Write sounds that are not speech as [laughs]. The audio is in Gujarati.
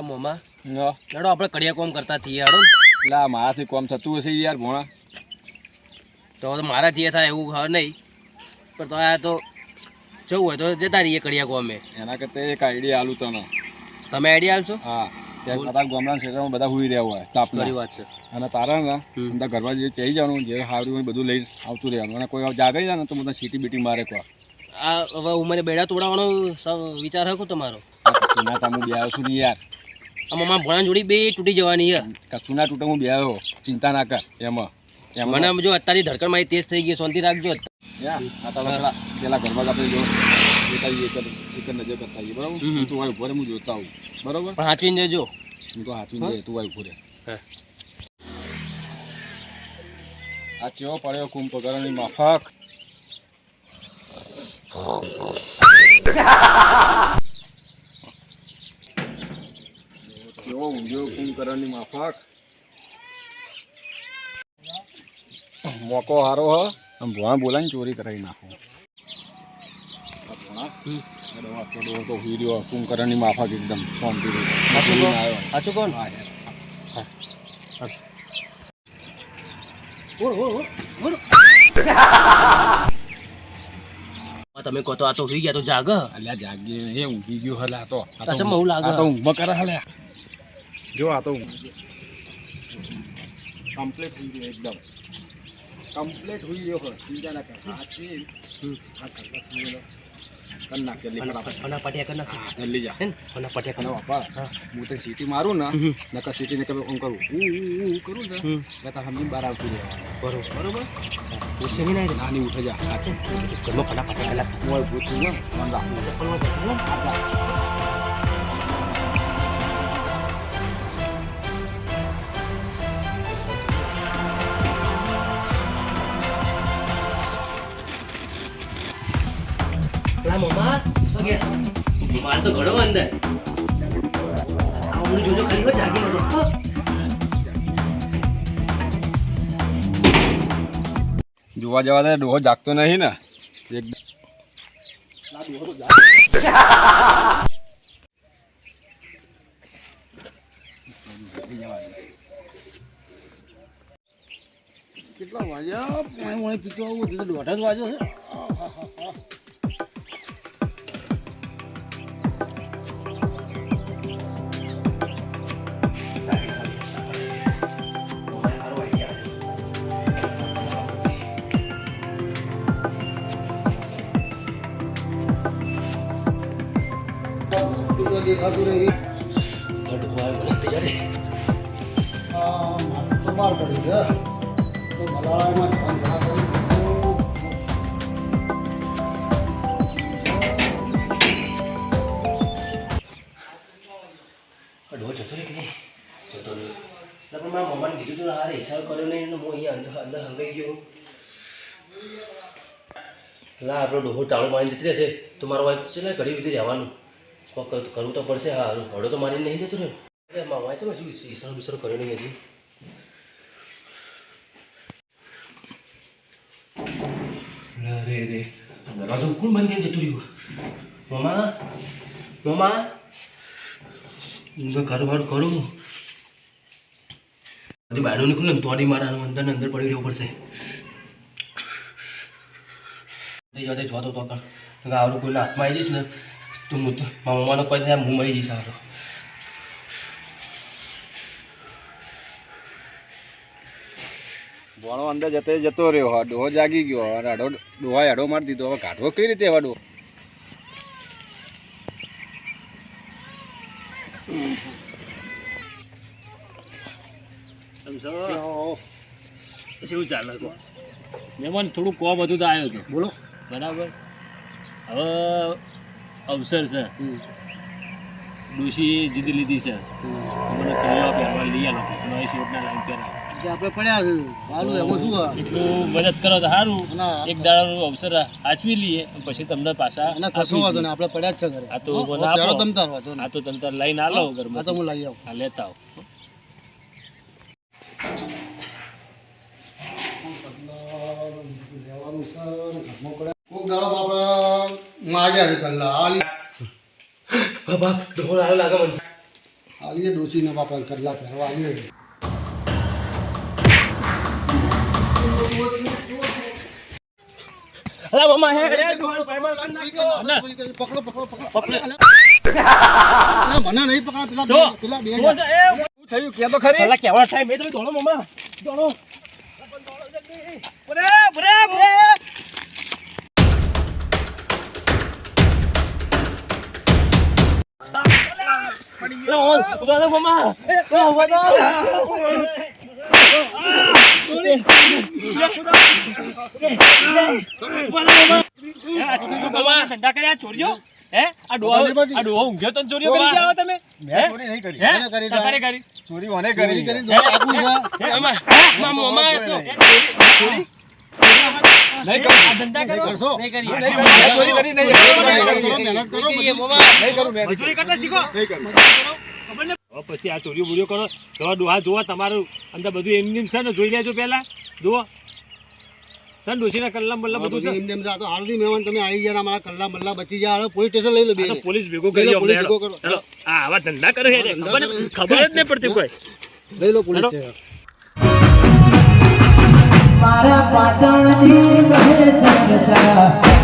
લા મોમાં. નો લડો આપણે કડિયા કોમ કરતા થઈએ હાડો. આ મારાથી કોમ થતું હશે યાર ભોણા. તો તો મારા થઈએ થાય એવું ખબર નહીં. પણ તો આ તો જવું હોય તો જતા રહીએ કડિયા કોમે. એના કરતાં એક આઈડિયા આલું તને. તમે આઈડિયા આલશો? હા. ત્યાં તારા ક્ષેત્રમાં બધા હુઈ રહ્યા હોય તાપ વાત છે. અને તારા ને અંદર ઘરમાં જે ચઈ જવાનું જે હારું બધું લઈ આવતું રહેવાનું. અને કોઈ જાગે જાય ને તો મને સીટી બીટી મારે કહો આ હવે ઉંમરે બેડા તોડાવવાનો વિચાર હતો તમારો? કચુના તા હું બેહ્યો ને યાર. આ મમ્મા ભણા જોડી બે તૂટી જવાની છે. કચુના તૂટે હું બેહ્યો ચિંતા ના કર એમાં. એમાં. મને જો અત્યારની ધડકણ મારી તેજ થઈ ગઈ શાંતિ રાખજો. પેલા પેલા ઘરમાં આપણે જો એક નજર કરતા આવીએ, બરાબર. તું વાય ઊભો હું જોતા આવું. બરાબર? પણ હાચવીને જજો. હું તો હાચવીને જઈએ દે તું વાય ઊભો રહે આ ચેવો પડ્યો કુંભ પગારની માફક. [laughs] કેવો ઊંઘ્યો કુંભકરણની માફક? મોકો હારો હ. આમ ભોણા બોલાવીને ચોરી કરાવી નાખો. આ ભોણા હમ. એનો આખો ડોહો તો કુંભકરણની માફક એકદમ સાચું કોણ? હા તમે કહો તો આ તો સુઈ ગયા તો જાગ. અલ્યા જાગી એ ઊંઘી ગયો હલા તો. આ તો લાગે. તો ઊંઘમાં કરે હલે. જો આ તો કમ્પ્લીટ થઈ ગયું એકદમ. કમ્પ્લીટ હુઈ ગયો હોય ચિંતા ના કર. હાથી હમ. આ કરવા સુયેલો કર નાખ જલ્દી ફટાફટ પટિયા કર નાખ હા જલ્દી જા. હે ને? ફના પટિયા કર. બાપા. હા. હું તો સીટી મારું ને. નકર સીટી ને કરું કરું. ઉ ઉ કરું ને એટલે તાર સમજીને બહાર આવતું રહેવાનું. બરોબર. બરોબર? પૂછશે નહીં ને? નાની ઉઠે જા. હા ઘરમાં ફના પટિયા કર નાખ. મોય પૂછું ને ફોન રાખું. કે માર તો ઘણો અંદર. આ જોજો ખાલી હો જાગી નતો જોવા જવા દે ડોહો જાગતો નહીં ને. એકદમ કેટલા વાગ્યા? પાણી વાણી પીતો આવું તો દોઢ જ વાગ્યો છે. ડોહ જતો રહે કે નહીં જતો રહ્યો એટલે પણ મારા મમ્માને કીધું તું હારે હિસાબ કર્યો નહીં હું અહીંયા અંદર અંદર હંગાઈ ગયો લા, આપણો ડોહો તાળો મારીને જતી રહેશે. તો મારો વાત છે ઘડી બધી રહેવાનું. કરવું તો પડશે. હા હડો તો મારીને નહીં જતો રહ્યો. અરે મારા વાંચે શું ઈસરો બિસરો કર્યો નહીં હજી. અરે રે દરવાજો કોણ બંધ કેમ જતું રહ્યું? મામા મમ્મા? મેં ઘર કરું. બધી બાયણું નીકળું ને, તોડી મારા અંદર ને અંદર પડી રહેવું પડશે. જોતે જોતો તો આવડું કોઈના હાથમાં આવી જઈશ ને. તો હું તો મારા મમ્માનો કોઈ થાય હું મરી જઈશ સારો ભણો અંદર જતો જતો રહ્યો હા ડોહો જાગી ગયો હવે આડો ડોહા આડો મારી દીધો હવે કાઢવો કઈ રીતે હવે ડોહો શું ચાલે કહો મહેમાન થોડું કોમ હતું તો આવ્યો હતો બોલો. બરાબર. હવે અવસર છે. ડોશીએ જીદી લીધી છે. મને કહેવા પહેરવા લઈ આવો. નવી શેટના લાઈન પહેરાવ આપણે પડ્યા છે. હાલું એમાં શું એટલું મદદ કરો તો સારું. એક દાડાનું અવસર આચવી લઈએ પછી તમને પાછા ના કશો વાંધો નહીં. આપણે પડ્યા જ છે ઘરે. આ તો મને આપો. તમતાર વાંધો આ તો તમતાર લઈને આલો ઘરમાં તો હું લઈ આવું. હા લેતા આવો. લેવાનું ઘરમાં પડ્યા. કોક દાડો છે પહેલા આ લી- બાબા ડોહો આવ્યો લાગે મને. આલીએ ડોસીના બાપા કરલા અલા મામા હે. પકડો પકડો પકડો. મને નહીં પકડા પેલા પેલા બે શું થયું? કે તો ખરી. પેલા કેવા થાય? મેં તો દોડો મામા. ઉરે, ઉરે. ઊભા રહો. મામા, ધંધા કર્યા ચોરીઓ હે આ ડોહા આ ડોહો ઊંઘ્યો તો ચોરીઓ કરી ગયા તમે હે ચોરી નહીં કરી હે કરી તારે કરી ચોરી મને કરી કરી જો આપું છે હે મામા મામા તો ચોરી નહીં કરો આ ધંધા કરો કરશો નહીં કરી. મેં ચોરી કરી નહીં. મહેનત કરો. નહીં કરું મજૂરી કરતા શીખો નહીં કરું ખબર ને? પછી આ ચોરીઓ બોરીઓ કરો. તો ડોહા જોવા તમારું અંદર બધું એમની એમ છે ને જોઈ લેજો પહેલાં. જુઓ. સર ડોશીના કલ્લા મલ્લા બધું છે? એમને તો હાલથી મહેમાન તમે આવી ગયા ને અમારા કલ્લા મલ્લા બચી ગયા. હવે પોલીસ સ્ટેશન લઈ લો બે પોલીસ ભેગો લો, કરી પોલીસ ભેગો કરો. ચલો આ આવા ધંધા કરે છે ખબર ખબર જ નહીં પડતી કોઈ. લઈ લો પોલીસ. સ્ટેશન. મારા પાટણની બહે જગતા